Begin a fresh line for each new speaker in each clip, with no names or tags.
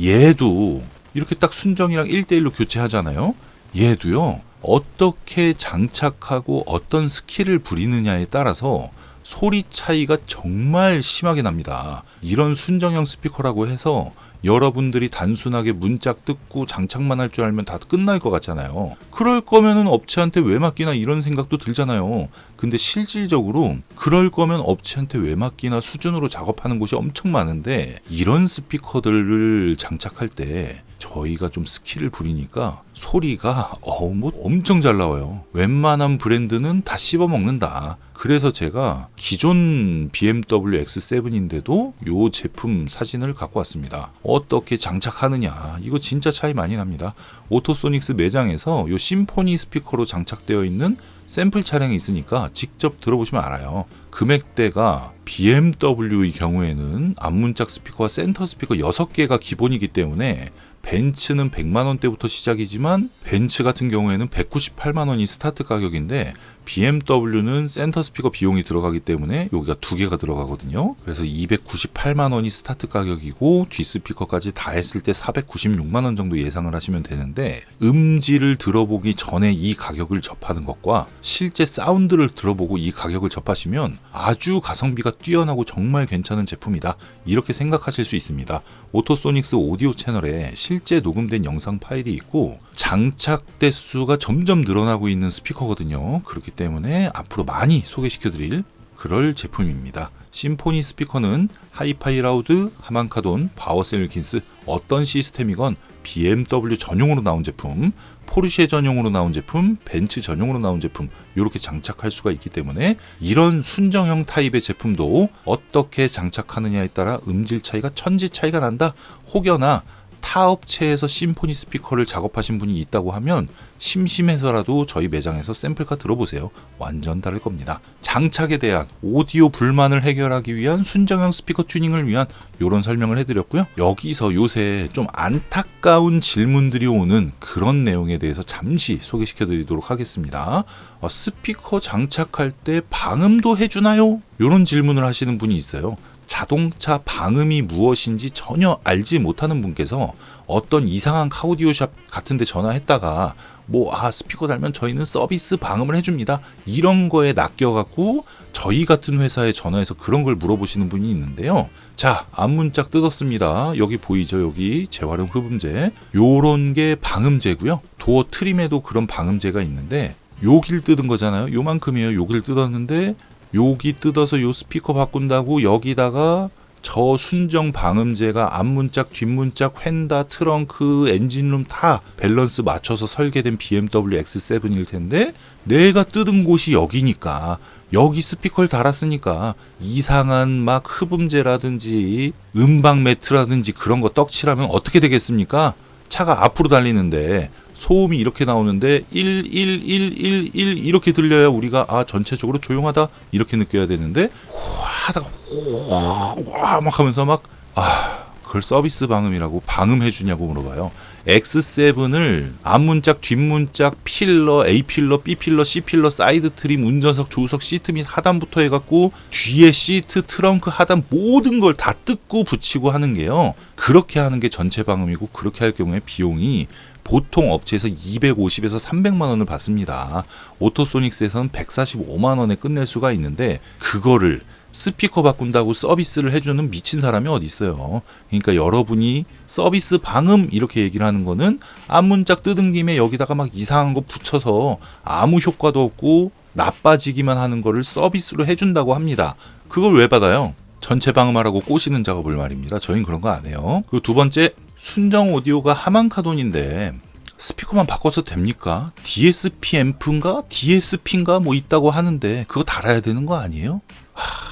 얘도 이렇게 딱 순정이랑 1대1로 교체하잖아요. 얘도요. 어떻게 장착하고 어떤 스킬을 부리느냐에 따라서 소리 차이가 정말 심하게 납니다. 이런 순정형 스피커라고 해서 여러분들이 단순하게 문짝 뜯고 장착만 할 줄 알면 다 끝날 것 같잖아요. 그럴 거면은 업체한테 왜 맡기나 이런 생각도 들잖아요. 근데 실질적으로 그럴 거면 업체한테 왜 맡기나 수준으로 작업하는 곳이 엄청 많은데 이런 스피커들을 장착할 때 저희가 좀 스킬을 부리니까 소리가 어우 뭐 엄청 잘 나와요. 웬만한 브랜드는 다 씹어 먹는다. 그래서 제가 기존 BMW X7인데도 요 제품 사진을 갖고 왔습니다. 어떻게 장착하느냐. 이거 진짜 차이 많이 납니다. 오토소닉스 매장에서 요 심포니 스피커로 장착되어 있는 샘플 차량이 있으니까 직접 들어보시면 알아요. 금액대가 BMW의 경우에는 앞문짝 스피커와 센터 스피커 6개가 기본이기 때문에 벤츠는 100만 원대부터 시작이지만 벤츠 같은 경우에는 198만 원이 스타트 가격인데 BMW는 센터 스피커 비용이 들어가기 때문에 여기가 두 개가 들어가거든요. 그래서 298만 원이 스타트 가격이고 뒷 스피커까지 다 했을 때 496만 원 정도 예상을 하시면 되는데 음질을 들어보기 전에 이 가격을 접하는 것과 실제 사운드를 들어보고 이 가격을 접하시면 아주 가성비가 뛰어나고 정말 괜찮은 제품이다. 이렇게 생각하실 수 있습니다. 오토소닉스 오디오 채널에 실제 녹음된 영상 파일이 있고 장착 대수가 점점 늘어나고 있는 스피커거든요. 그렇기 때문에 앞으로 많이 소개시켜 드릴 그럴 제품입니다. 심포니 스피커는 하이파이 라우드, 하만카돈, 바워셀 킨스 어떤 시스템이건 BMW 전용으로 나온 제품, 포르쉐 전용으로 나온 제품, 벤츠 전용으로 나온 제품 이렇게 장착할 수가 있기 때문에 이런 순정형 타입의 제품도 어떻게 장착하느냐에 따라 음질 차이가 천지 차이가 난다. 혹여나 타 업체에서 심포니 스피커를 작업하신 분이 있다고 하면 심심해서라도 저희 매장에서 샘플카 들어보세요. 완전 다를 겁니다. 장착에 대한 오디오 불만을 해결하기 위한 순정형 스피커 튜닝을 위한 이런 설명을 해드렸고요. 여기서 요새 좀 안타까운 질문들이 오는 그런 내용에 대해서 잠시 소개시켜 드리도록 하겠습니다. 어, 스피커 장착할 때 방음도 해주나요? 이런 질문을 하시는 분이 있어요. 자동차 방음이 무엇인지 전혀 알지 못하는 분께서 어떤 이상한 카우디오샵 같은 데 전화했다가 뭐 아 스피커 달면 저희는 서비스 방음을 해줍니다. 이런 거에 낚여갖고 저희 같은 회사에 전화해서 그런 걸 물어보시는 분이 있는데요. 자 앞문짝 뜯었습니다. 여기 보이죠? 여기 재활용 흡음재 요런 게 방음재고요. 도어 트림에도 그런 방음재가 있는데 요길 뜯은 거잖아요. 요만큼이에요. 요길 뜯었는데 여기 뜯어서 요 스피커 바꾼다고 여기다가 저 순정 방음제가 앞문짝, 뒷문짝, 휀다, 트렁크, 엔진룸 다 밸런스 맞춰서 설계된 BMW X7일 텐데 내가 뜯은 곳이 여기니까 여기 스피커를 달았으니까 이상한 막 흡음재라든지 음방 매트라든지 그런 거 떡칠하면 어떻게 되겠습니까? 차가 앞으로 달리는데 소음이 이렇게 나오는데 1, 1, 1, 1, 1 이렇게 들려야 우리가 아 전체적으로 조용하다 이렇게 느껴야 되는데 와 하다가 와 막 하면서 막 아 그걸 서비스 방음이라고 방음해 주냐고 물어봐요. X7을 앞문짝, 뒷문짝, 필러, A 필러, B 필러, C 필러, 사이드 트림, 운전석, 조수석, 시트 및 하단부터 해갖고 뒤에 시트, 트렁크, 하단 모든 걸 다 뜯고 붙이고 하는 게요. 그렇게 하는 게 전체 방음이고 그렇게 할 경우에 비용이 보통 업체에서 250에서 300만 원을 받습니다. 오토소닉스에서는 145만 원에 끝낼 수가 있는데 그거를 스피커 바꾼다고 서비스를 해주는 미친 사람이 어디 있어요. 그러니까 여러분이 서비스 방음 이렇게 얘기를 하는 거는 앞문짝 뜯은 김에 여기다가 막 이상한 거 붙여서 아무 효과도 없고 나빠지기만 하는 거를 서비스로 해준다고 합니다. 그걸 왜 받아요? 전체 방음하라고 꼬시는 작업을 말입니다. 저희는 그런 거 안 해요. 그리고 두 번째 순정 오디오가 하만카돈인데 스피커만 바꿔서 됩니까? DSP 앰프인가 DSP인가 뭐 있다고 하는데 그거 달아야 되는 거 아니에요? 하...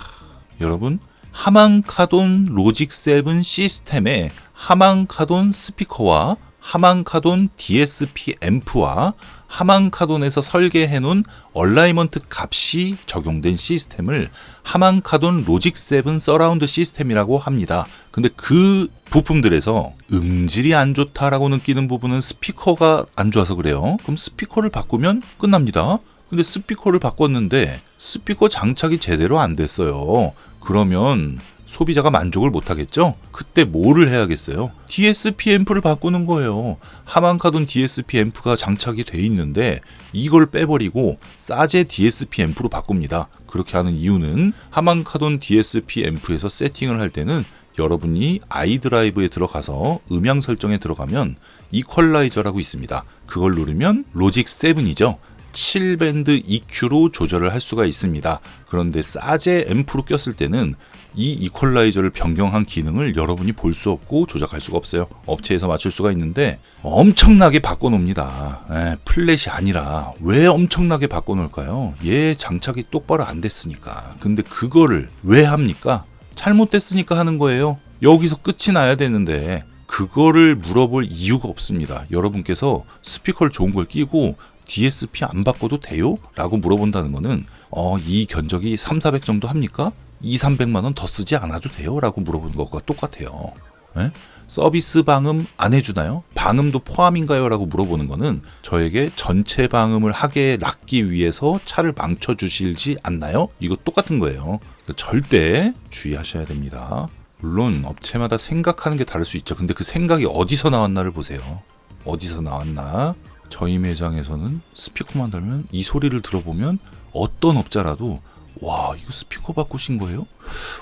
여러분 하만카돈 로직 7 시스템의 하만카돈 스피커와 하만카돈 DSP 앰프와 하만카돈에서 설계해 놓은 얼라이먼트 값이 적용된 시스템을 하만카돈 로직 7 서라운드 시스템이라고 합니다. 근데 그 부품들에서 음질이 안 좋다라고 느끼는 부분은 스피커가 안 좋아서 그래요. 그럼 스피커를 바꾸면 끝납니다. 근데 스피커를 바꿨는데 스피커 장착이 제대로 안 됐어요. 그러면 소비자가 만족을 못 하겠죠? 그때 뭐를 해야겠어요? DSP 앰프를 바꾸는 거예요. 하만카돈 DSP 앰프가 장착이 돼 있는데 이걸 빼버리고 싸제 DSP 앰프로 바꿉니다. 그렇게 하는 이유는 하만카돈 DSP 앰프에서 세팅을 할 때는 여러분이 아이드라이브에 들어가서 음향 설정에 들어가면 이퀄라이저라고 있습니다. 그걸 누르면 로직 7이죠. 7밴드 EQ로 조절을 할 수가 있습니다. 그런데 싸제 앰프로 꼈을 때는 이 이퀄라이저를 변경한 기능을 여러분이 볼 수 없고 조작할 수가 없어요. 업체에서 맞출 수가 있는데 엄청나게 바꿔놓습니다. 에, 플랫이 아니라 왜 엄청나게 바꿔놓을까요? 얘 장착이 똑바로 안 됐으니까. 근데 그거를 왜 합니까? 잘못됐으니까 하는 거예요. 여기서 끝이 나야 되는데 그거를 물어볼 이유가 없습니다. 여러분께서 스피커를 좋은 걸 끼고 DSP 안 바꿔도 돼요? 라고 물어본다는 거는 어, 이 견적이 3, 400 정도 합니까? 2, 300만 원 더 쓰지 않아도 돼요? 라고 물어보는 것과 똑같아요. 예? 서비스 방음 안 해주나요? 방음도 포함인가요? 라고 물어보는 거는 저에게 전체 방음을 하게 놨기 위해서 차를 망쳐주실지 않나요? 이거 똑같은 거예요. 그러니까 절대 주의하셔야 됩니다. 물론 업체마다 생각하는 게 다를 수 있죠. 근데 그 생각이 어디서 나왔나를 보세요. 어디서 나왔나? 저희 매장에서는 스피커만 달면 이 소리를 들어보면 어떤 업자라도 와 이거 스피커 바꾸신 거예요?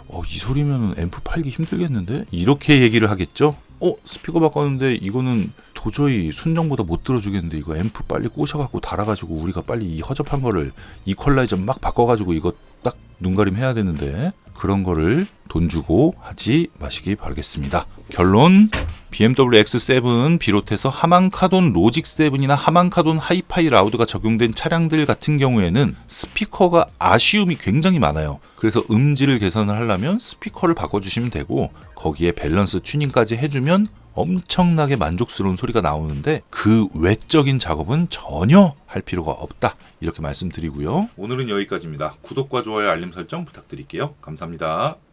어, 이 소리면 앰프 팔기 힘들겠는데? 이렇게 얘기를 하겠죠? 어 스피커 바꿨는데 이거는 도저히 순정보다 못 들어주겠는데 이거 앰프 빨리 꼬셔갖고 달아가지고 우리가 빨리 이 허접한 거를 이퀄라이저 막 바꿔가지고 이거 딱 눈가림 해야 되는데 그런 거를 돈 주고 하지 마시기 바라겠습니다. 결론 BMW X7 비롯해서 하만카돈 로직 7이나 하만카돈 하이파이 라우드가 적용된 차량들 같은 경우에는 스피커가 아쉬움이 굉장히 많아요. 그래서 음질을 개선을 하려면 스피커를 바꿔주시면 되고 거기에 밸런스 튜닝까지 해주면 엄청나게 만족스러운 소리가 나오는데 그 외적인 작업은 전혀 할 필요가 없다. 이렇게 말씀드리고요. 오늘은 여기까지입니다. 구독과 좋아요, 알림 설정 부탁드릴게요. 감사합니다.